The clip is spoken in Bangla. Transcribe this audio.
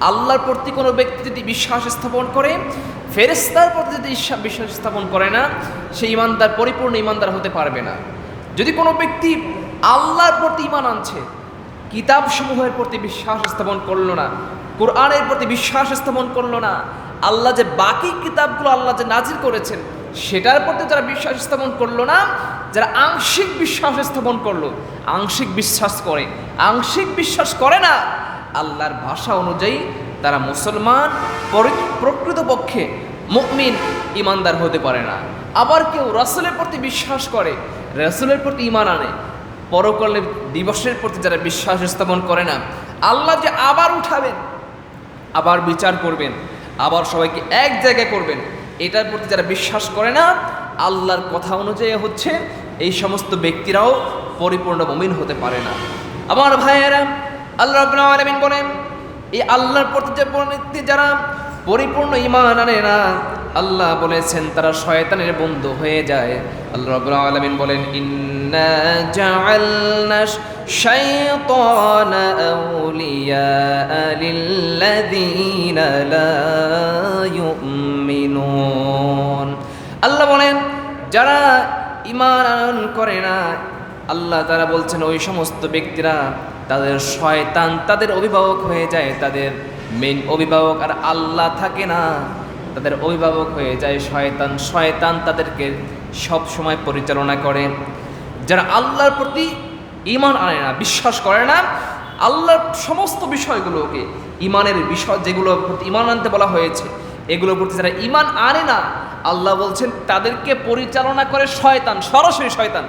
আল্লাহর প্রতি কোনো ব্যক্তি যদি বিশ্বাস স্থাপন করে ফেরেস্তার প্রতি যদি বিশ্বাস স্থাপন করে না সে ইমানদার পরিপূর্ণ ইমানদার হতে পারবে না। যদি কোনো ব্যক্তি আল্লাহর প্রতি ইমান আনছে, কিতাবসমূহের প্রতি বিশ্বাস স্থাপন করল না, কোরআনের প্রতি বিশ্বাস স্থাপন করল না, আল্লাহ যে বাকি কিতাবগুলো আল্লাহ যে নাজির করেছেন, সেটার প্রতি যারা বিশ্বাস স্থাপন করল না, যারা আংশিক বিশ্বাস স্থাপন করল, আংশিক বিশ্বাস করে, আংশিক বিশ্বাস করে না আল্লাহর ভাষা অনুযায়ী তারা মুসলমান, পরি- প্রকৃতপক্ষে মুমিন ইমানদার হতে পারে না। আবার কেউ রাসূলের প্রতি বিশ্বাস করে, রাসূলের প্রতি ইমান আনে পরকালে দিবসের প্রতি যারা বিশ্বাস স্থাপন করে না, আল্লাহ যে আবার উঠাবেন, আবার বিচার করবেন, আবার সবাইকে এক জায়গায় করবেন, এটার প্রতি যারা বিশ্বাস করে না, আল্লাহর কথা অনুযায়ী হচ্ছে এই সমস্ত ব্যক্তিরাও পরিপূর্ণ মমিন হতে পারে না। আমার ভাইয়েরা আল্লাহ রাব্বুল আলামিন বলেন, এই আল্লাহর প্রতি যারা পরিপূর্ণ ইমান আনে না, আল্লাহ বলেছেন তারা শয়তানের বন্ধু হয়ে যায়। আল্লাহ রাব্বুল আলামিন বলেন, ইন্না জাআলনা শাইতানা আউলিয়া আল্লাহ বলেন, যারা ইমান আনয়ন করে না, আল্লাহ তারা বলছেন, ওই সমস্ত ব্যক্তিরা তাদের শয়তান তাদের অভিভাবক হয়ে যায়, তাদের মেন অভিভাবক আর আল্লাহ থাকে না। তাদের অভিভাবক হয়ে যায় শয়তান। শয়তান তাদেরকে সব সময় পরিচালনা করে। যারা আল্লাহর প্রতি ইমান আনে না, বিশ্বাস করে না, আল্লাহর সমস্ত বিষয়গুলোকে ইমানের বিষয় যেগুলো ইমান আনতে বলা হয়েছে, এগুলোর প্রতি যারা ইমান আনে না, আল্লাহ বলছেন তাদেরকে পরিচালনা করে শয়তান, সরাসরি শয়তান।